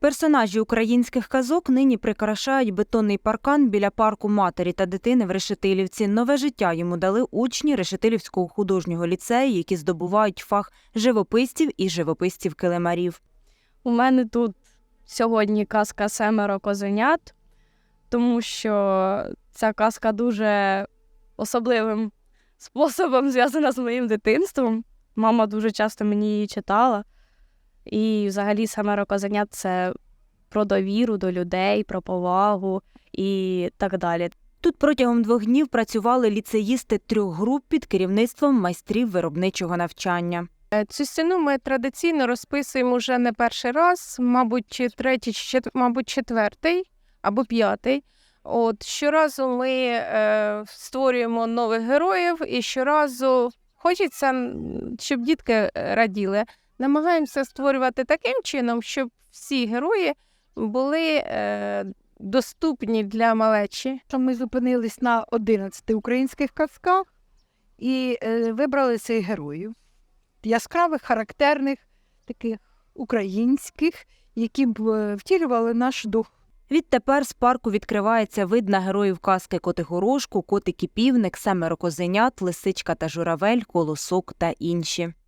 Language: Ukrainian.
Персонажі українських казок нині прикрашають бетонний паркан біля парку матері та дитини в Решетилівці. Нове життя йому дали учні Решетилівського художнього ліцею, які здобувають фах живописців і живописців-килимарів. У мене тут сьогодні казка семеро козенят, тому що ця казка дуже особливим способом зв'язана з моїм дитинством. Мама дуже часто мені її читала. І взагалі семеро козенят це про довіру до людей, про повагу і так далі. Тут протягом двох днів працювали ліцеїсти трьох груп під керівництвом майстрів виробничого навчання. Е, Цю стіну ми традиційно розписуємо вже не перший раз, мабуть, чи третій, чи чет- мабуть, четвертий або п'ятий. От щоразу ми е, створюємо нових героїв, і щоразу хочеться, щоб дітки е, раділи. Намагаємося створювати таким чином, щоб всі герої були е, доступні для малечі. що ми зупинились на 11 українських казках і е, вибрали цих героїв. Яскравих, характерних, таких українських, які б е, втілювали наш дух. Відтепер з парку відкривається вид на героїв казки Котигорошку, Котик і півник, семеро козенят, лисичка та журавель, колосок та інші.